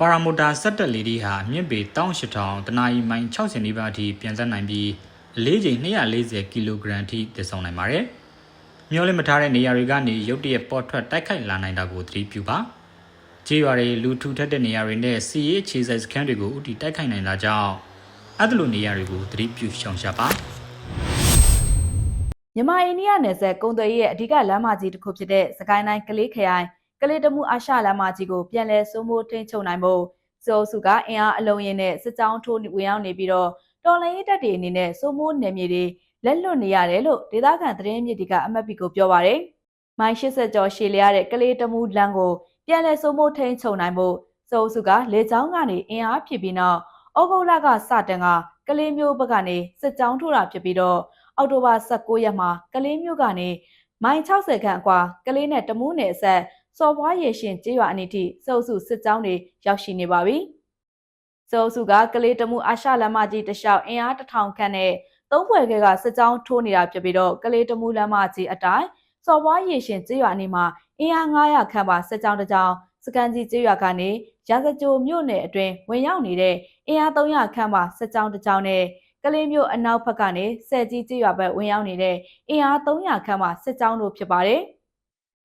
ပါရာမိုတာစက်တက်လေးဒီဟာအမြင့်ပေ18000တနာရီမိုင်60နီးပါးအထိပြန်ဆက်နိုင်ပြီးအလေးချိန်240ကီလိုဂရမ်အထိတည်ဆောင်နိုင်ပါတယ်။မျောလင့်မထားတဲ့နေရာတွေကနေရုတ်တရက်ပေါ်ထွက်တိုက်ခိုက်လာနိုင်တာကိုသတိပြုပါ။ကြေးရွာတွေလူထူထပ်တဲ့နေရာတွေနဲ့စီရေးအခြေစိုက်စခန်းတွေကိုဥတီတိုက်ခိုက်နိုင်တာကြောင့်အဲ့ဒီလိုနေရာတွေကိုသတိပြုရှောင်ရှားပါမြန်မာအိန္ဒိယနယ်စပ်ကုံသွယ်ရဲ့အဓိကလမ်းမကြီးတစ်ခုဖြစ်တဲ့စကိုင်းတိုင်းကလေးခရိုင် ကလေးတမှုအာရှလမ်းမကြီးကိုပြန်လည်စိုးမိုးထိန်းချုပ်နိုင်ဖို့စိုးစုကအင်အားအလုံးရင်းနဲ့စစ်ကြောင်းထိုးဝင်ရောက်နေပြီးတော့တော်လိုင်းရေးတပ်တွေအနေနဲ့စိုးမိုးနယ်မြေတွေလက်လွတ်နေရတယ်လို့ဒေသခံသတင်းမြစ်တွေကအမတ်ပီကိုပြောပါရယ်မိုင်း80ကျော်ရှည်လျားတဲ့ကလေးတမှုလမ်းကိုပြန်လည်စိုးမိုးထိန်းချုပ်နိုင်ဖို့စိုးစုကလေကြောင်းကနေအင်အားဖြစ်ပြီးနောက်ဩဂုတ်လကစတင်ကကလေးမျိုးဘက်ကနေစစ်ကြောင်းထိုးတာဖြစ်ပြီးတော့အောက်တိုဘာ16ရက်မှာကလေးမျိုးကနေမိုင်60ခန့်အကွာကလေးနဲ့တမူးနယ်အဆက် စော်ဘွားရေရှင်ကျေးရွာအနီးထိစုပ်စုစစ်ကြောင်းတွေရောက်ရှိနေပါပြီ။စုပ်စုကကလေးတမူးအာရှလမ်းမကြီးတစ်လျှောက်အင်အားတစ်ထောင်ခန့်နဲ့သုံးဘွယ်ကကစစ်ကြောင်းထိုးနေတာဖြစ်ပြီးတော့ကလေးတမူးလမ်းမကြီးအတိုင်းစော်ဘွားရေရှင်ကျေးရွာအနီးမှာအင်အား900ခန့်ပါစစ်ကြောင်းတစ်ကြောင်းစကန်ကြီးကျေးရွာကနေရာဇကြိုမြို့နယ်အတွင်းဝင်ရောက်နေတဲ့အင်အား300ခန့်ပါစစ်ကြောင်းတစ်ကြောင်းနဲ့ကလေးမျိုးအနောက်ဘက်ကနေဆယ်ကြီးကျေးရွာဘက်ဝင်ရောက်နေတဲ့အင်အား300ခန့်မှစစ်ကြောင်းတို့ဖြစ်ပါတယ်။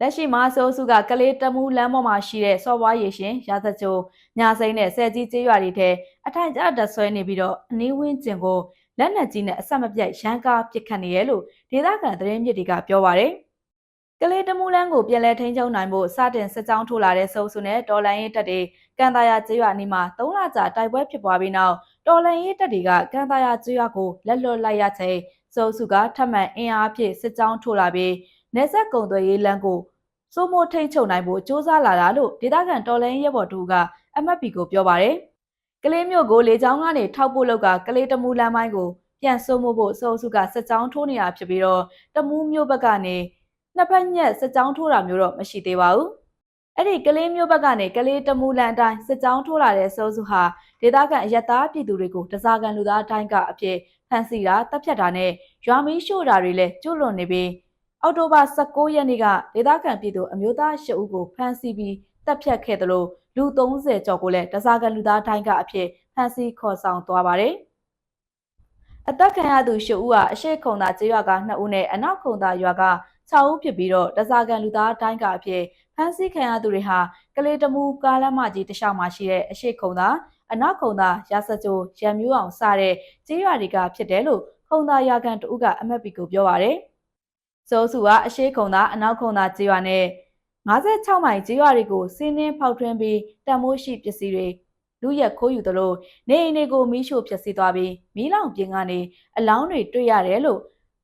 လက်ရှိမှာစိုးစုကကလေးတမူးလမ်းပေါ်မှာရှိတဲ့စော်ဘွားရေရှင်ရာဇကြိုညာစိမ့်နဲ့ဆယ်ကြီးကျေးရွာတွေထဲအထိုင်ကျတက်ဆွဲနေပြီးတော့အနီးဝင်းကျင်ကိုလက်နက်ကြီးနဲ့အဆက်မပြတ်ရန်ကားပစ်ခတ်နေရဲလို့ဒေသခံသတင်းမြစ်တွေကပြောပါတယ်။ကလေးတမူးလန်းကိုပြန်လည်ထိန်းချုပ်နိုင်ဖို့စတင်စစ်ကြောင်းထိုးလာတဲ့စုံစုနဲ့ဒေါ်လာရင်းတပ်တွေကန်တာယာကျေးရွာနီးမှာ၃လကြာတိုက်ပွဲဖြစ်ပွားပြီးနောက်တော်လန်ရေးတပ်တွေကကန်တာယာကျွေးရကိုလက်လွတ်လိုက်ရချိန်စုံစုကထပ်မံအင်အားဖြင့်စစ်ကြောင်းထိုးလာပြီး နေဆက်ကုံသွေးရေးလမ်းကိုစိုးမိုးထိန်ချုပ်နိုင်ဖို့စ조사လာတာလို့ဒေသခံတော်လန်ရဲဘော်တို့ကအမတ်ပီကိုပြောပါတယ်။ကလေးမျိုးကိုလေချောင်းကနေထောက်ပို့လောက်ကကလေးတမူလမ်းပိုင်းကိုပြန်စိုးမိုးဖို့စုံစုကစစ်ကြောင်းထိုးနေတာဖြစ်ပြီးတော့တမူးမျိုးဘက်ကနေနှစ်ဖက်ညက်စစ်ကြောင်းထိုးတာမျိုးတော့မရှိသေးပါဘူး။အဲ့ဒီကလေးမျိုးဘက်ကနေကလေးတမူလန်အတိုင်းစစ်ကြောင်းထိုးလာတဲ့စိုးစုဟာဒေသခံအရက်သားပြည်သူတွေကိုတစားကန်လူသားအတိုင်းကအဖြစ်ဖမ်းဆီးတာတပ်ဖြတ်တာနဲ့ရွာမီးရှို့တာတွေလည်းကျူးလွန်နေပြီး အောက်တိုဘာ16ရက်နေ့ကဒေသခံပြည်သူအမျိုးသား၈ဦးကိုဖမ်းဆီးပြီးတပ်ဖြတ်ခဲ့တယ်လို့လူ30ကျော်ကိုလည်းတစားကန်လူသားအတိုင်းကအဖြစ်ဖမ်းဆီးခေါ်ဆောင်သွားပါတယ်။အသက်ခံရသူ၈ဦးဟာအရှိခုံသာကျေးရွာက2ဦးနဲ့အနောက်ခုံသာရွာက6ဦးဖြစ်ပြီးတော့တစားကန်လူသားအတိုင်းကအဖြစ်ဖမ်းဆီးခံရသူတွေဟာကလေးတမူကားလမ်းမကြီးတခြားမှာရှိတဲ့အရှိခုံသာအနောက်ခုံသာရာစကြိုရံမျိုးအောင်စတဲ့ကြေးရွာတွေကဖြစ်တယ်လို့ခုံသာရာကန်တဦးကအမတ်ပီကိုပြောပါရယ်။ စိုးစုကအရှိခုံသာအနောက်ခုံသာကြေးရွာနဲ့56မိုင်ကြေးရွာတွေကိုစီးနှင်းဖောက်ထွင်းပြီးတံမိုးရှိပစ္စည်းတွေလူရက်ခိုးယူသလိုနေအိမ်တွေကိုမီးရှို့ဖျက်ဆီးသွားပြီးမီးလောင်ပြင်ကနေအလောင်းတွေတွေ့ရတယ်လို့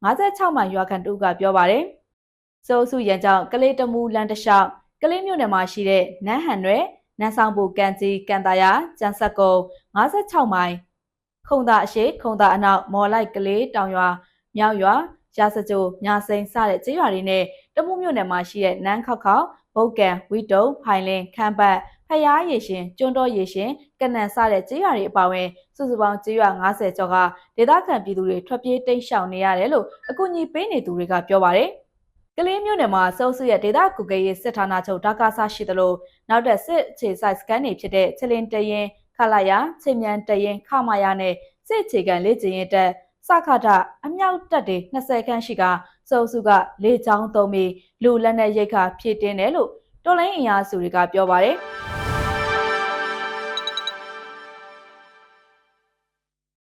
56မိုင်ရွာကန်တူကပြောပါတယ်။စိုးစုရန်ကြောင့်ကလေးတမူလန်တလျှောက်ကလေးမြို့နယ်မှာရှိတဲ့နန်းဟန်ရွယ်နန်းဆောင်ဘူကန်ကြီးကန်တာယာကျန်းဆက်ကုံ56မိုင်ခုံသာအရှိခုံသာအနောက်မော်လိုက်ကလေးတောင်ရွာမြောက်ရွာ ရာစကြိုညာစိန်စတဲ့ကျေးရွာတွေနဲ့တမှုမြို့နယ်မှာရှိတဲ့နန်းခောက်ခောက်ဘုတ်ကန်ဝီတုံဖိုင်လင်းခမ်းပတ်ဖျားရေရှင်ကျွန်းတော်ရေရှင်ကနန်စတဲ့ကျေးရွာတွေအပါအဝင်စုစုပေါင်းကျေးရွာ90ကျော်ကဒေသခံပြည်သူတွေထွက်ပြေးတိမ်းရှောင်နေရတယ်လို့အကူအညီပေးနေသူတွေကပြောပါတယ်ကလေးမျိုးနယ်မှာစိုးစုရဲ့ဒေတာကုကရေးစစ်ဌာနချုပ်ဒါကာဆာရှိသလိုနောက်တဲ့စစ်အခြေစိုက်စကန်တွေဖြစ်တဲ့ချလင်တရင်ခလာယာချိန်မြန်တရင်ခမာယာနဲ့စစ်အခြေခံလေ့ကျင့်ရေးတက် စခထအမြောက်တက်တွေ20ခန်းရှိကစိုးစုကလေချောင်းသုံးပြီးလူလက်နဲ့ရိတ်ခါဖြည့်တင်းတယ်လို့တော်လိုင်းအင်အားစုတွေကပြောပါတယ်။